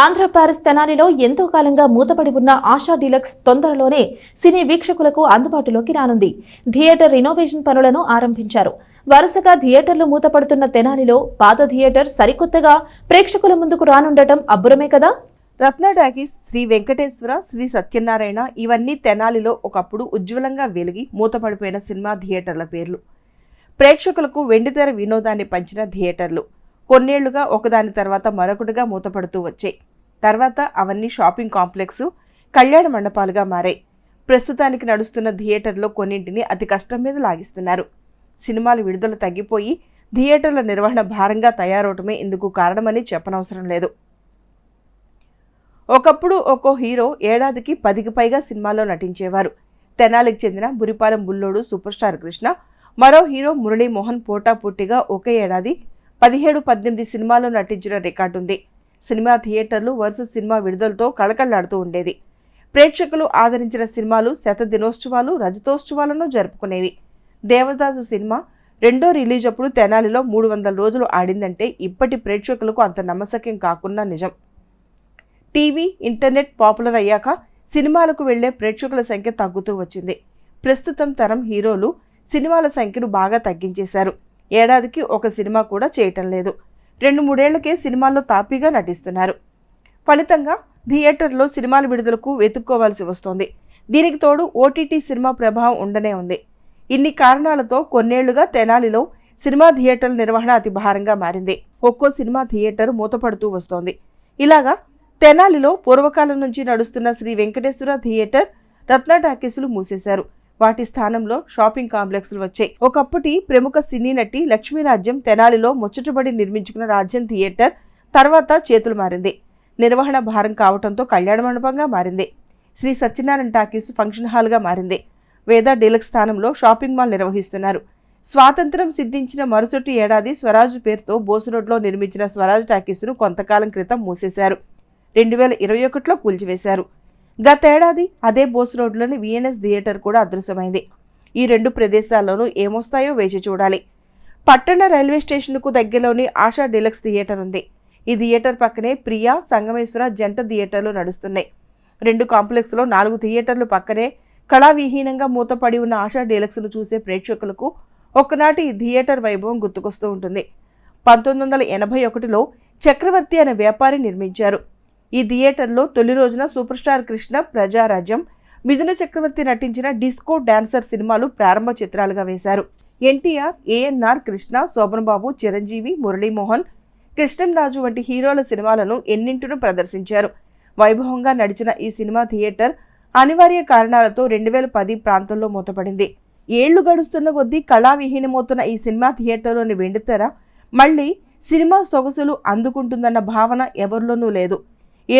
Andhra Paris తెనాలిలో ఎంతో కాలంగా మూతపడి ఉన్న ఆశా డీలక్స్ తొందరలోనే సినీ వీక్షకులకు అందుబాటులోకి రానుంది. థియేటర్ రినోవేషన్ పనులను ఆరంభించారు. వరుసగా థియేటర్లు మూతపడుతున్న తెనాలిలో పాత థియేటర్ సరికొత్తగా ప్రేక్షకుల ముందుకు రానుండటం అబ్బురమే కదా? రత్న టాకీస్ శ్రీ వెంకటేశ్వర శ్రీ సత్యనారాయణ ఇవన్నీ తెనాలిలో ఒకప్పుడు ఉజ్వలంగా వెలిగి మూతపడిపోయిన సినిమా థియేటర్ల పేర్లు. ప్రేక్షకులకు వెండితెర వినోదాన్ని పంచిన థియేటర్లు. కొన్నేళ్ళుగా ఒకదాని తర్వాత మరొకటిగా మూతపడుతూ వచ్చాయి తర్వాత అవన్నీ షాపింగ్ కాంప్లెక్స్ కళ్యాణ మండపాలుగా మారాయి. ప్రస్తుతానికి నడుస్తున్న థియేటర్లో కొన్నింటిని అతి కష్టం మీద లాగిస్తున్నారు. సినిమాలు విడుదల తగ్గిపోయి థియేటర్ల నిర్వహణ భారంగా తయారవటమే ఇందుకు కారణమని చెప్పనవసరం లేదు. ఒకప్పుడు ఒక్కో హీరో ఏడాదికి పదికి పైగా సినిమాలో నటించేవారు. తెనాలికి చెందిన బురిపాలెం బుల్లోడు సూపర్ స్టార్ కృష్ణ మరో హీరో మురళీమోహన్ పోటాపోటీగా ఒకే ఏడాది పదిహేడు పద్దెనిమిది సినిమాల్లో నటించిన రికార్డు ఉంది. సినిమా థియేటర్లు వరుస సినిమా విడుదలతో కళకళ్ళాడుతూ ఉండేది ప్రేక్షకులు ఆదరించిన సినిమాలు శత దినోత్సవాలు రజతోత్సవాలను జరుపుకునేవి. దేవదాసు సినిమా రెండో రిలీజ్ అప్పుడు తెనాలిలో మూడు వందల రోజులు ఆడిందంటే ఇప్పటి ప్రేక్షకులకు అంత నమ్మసక్యం కాకుండా నిజం. టీవీ ఇంటర్నెట్ పాపులర్ అయ్యాక సినిమాలకు వెళ్ళే ప్రేక్షకుల సంఖ్య తగ్గుతూ వచ్చింది. ప్రస్తుతం తరం హీరోలు సినిమాల సంఖ్యను బాగా తగ్గించేశారు. ఏడాదికి ఒక సినిమా కూడా చేయటం లేదు. రెండు మూడేళ్ళకే సినిమాల్లో తాపీగా నటిస్తున్నారు. ఫలితంగా థియేటర్లో సినిమాల విడుదలకు వెతుక్కోవాల్సి వస్తోంది. దీనికి తోడు ఓటీటీ సినిమా ప్రభావం ఉండనే ఉంది. ఇన్ని కారణాలతో కొన్నేళ్ళుగా తెనాలిలో సినిమా థియేటర్ల నిర్వహణ అతి భారంగా మారింది. ఒక్కో సినిమా థియేటర్ మూతపడుతూ వస్తోంది. ఇలాగా తెనాలిలో పూర్వకాలం నుంచి నడుస్తున్న శ్రీ వెంకటేశ్వర థియేటర్ రత్న టాకీసులు మూసేశారు. వాటి స్థానంలో షాపింగ్ కాంప్లెక్స్లు వచ్చాయి. ఒకప్పటి ప్రముఖ సినీ నటి లక్ష్మీరాజ్యం తెనాలిలో ముచ్చటబడి నిర్మించుకున్న రాజ్యం థియేటర్ తర్వాత చేతులు మారింది. నిర్వహణ భారం కావడంతో కళ్యాణ మండపంగా మారింది. శ్రీ సత్యనారాయణ టాకీస్ ఫంక్షన్ హాల్గా మారింది. వేద డీలక్స్ స్థానంలో షాపింగ్ మాల్ నిర్వహిస్తున్నారు. స్వాతంత్రం సిద్ధించిన మరుసటి ఏడాది స్వరాజ్ పేరుతో బోసు రోడ్లో నిర్మించిన స్వరాజ్ టాకీస్ను కొంతకాలం క్రితం మూసేశారు. రెండు వేల ఇరవై ఒకటిలో కూల్చివేశారు. గతేడాది అదే బోస్ రోడ్లోని విఎన్ఎస్ థియేటర్ కూడా అదృశ్యమైంది. ఈ రెండు ప్రదేశాల్లోనూ ఏమొస్తాయో వేచి చూడాలి. పట్టణ రైల్వే స్టేషన్కు దగ్గరలోని ఆశా డీలక్స్ థియేటర్ ఉంది. ఈ థియేటర్ పక్కనే ప్రియా సంగమేశ్వర జంట థియేటర్లు నడుస్తున్నాయి. రెండు కాంప్లెక్స్లో నాలుగు థియేటర్లు పక్కనే కళావిహీనంగా మూతపడి ఉన్న ఆశా డీలక్స్ను చూసే ప్రేక్షకులకు ఒకనాటి థియేటర్ వైభవం గుర్తుకొస్తూ ఉంటుంది. పంతొమ్మిది వందల ఎనభై ఒకటిలో చక్రవర్తి అనే వ్యాపారి నిర్మించారు. ఈ థియేటర్లో తొలి రోజున సూపర్ స్టార్ కృష్ణ ప్రజారాజ్యం. మిథున చక్రవర్తి నటించిన డిస్కో డాన్సర్ సినిమాలు ప్రారంభ చిత్రాలుగా వేశారు. ఎన్టీఆర్ ఏఎన్ఆర్ కృష్ణ శోభన్బాబు చిరంజీవి మురళీమోహన్ కృష్ణంరాజు వంటి హీరోల సినిమాలను ఎన్నింటినూ ప్రదర్శించారు. వైభవంగా నడిచిన ఈ సినిమా థియేటర్ అనివార్య కారణాలతో రెండు వేల పది ప్రాంతంలో మూతపడింది. ఏళ్ళు గడుస్తున్న కొద్దీ కళావిహీనమవుతున్న ఈ సినిమా థియేటర్లోని వెండితెర మళ్ళీ సినిమా సొగసులు అందుకుంటుందన్న భావన ఎవరిలోనూ లేదు.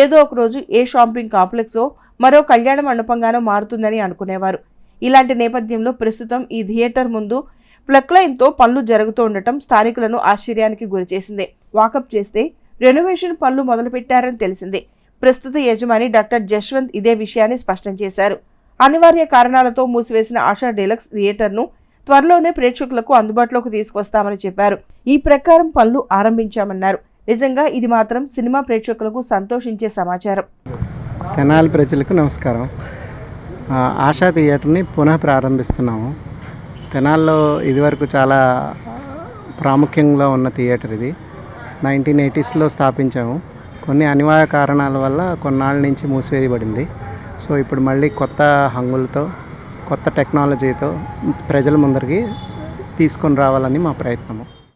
ఏదో ఒక రోజు ఏ షాపింగ్ కాంప్లెక్సో మరో కళ్యాణ మండపంగానో మారుతుందని అనుకునేవారు. ఇలాంటి నేపథ్యంలో ప్రస్తుతం ఈ థియేటర్ ముందు ప్లక్లైన్తో పనులు జరుగుతూ ఉండటం స్థానికులను ఆశ్చర్యానికి గురిచేసింది వాకప్ చేస్తే రెనోవేషన్ పనులు మొదలుపెట్టారని తెలిసింది. ప్రస్తుత యజమాని డాక్టర్ జశ్వంత్ ఇదే విషయాన్ని స్పష్టం చేశారు. అనివార్య కారణాలతో మూసివేసిన ఆశా డీలక్స్ థియేటర్ను త్వరలోనే ప్రేక్షకులకు అందుబాటులోకి తీసుకొస్తామని చెప్పారు. ఈ ప్రకారం పనులు ఆరంభించామన్నారు. నిజంగా ఇది మాత్రం సినిమా ప్రేక్షకులకు సంతోషించే సమాచారం. తెనాలి ప్రజలకు నమస్కారం. ఆశా థియేటర్ని పునః ప్రారంభిస్తున్నాము. తెనాల్లో ఇదివరకు చాలా ప్రాముఖ్యంగా ఉన్న థియేటర్ ఇది. నైన్టీన్ ఎయిటీస్లో స్థాపించాము. కొన్ని అనివార్య కారణాల వల్ల కొన్నాళ్ళ నుంచి మూసివేయబడింది. సో ఇప్పుడు మళ్ళీ కొత్త హంగులతో కొత్త టెక్నాలజీతో ప్రజల ముందరికి తీసుకొని రావాలని మా ప్రయత్నము.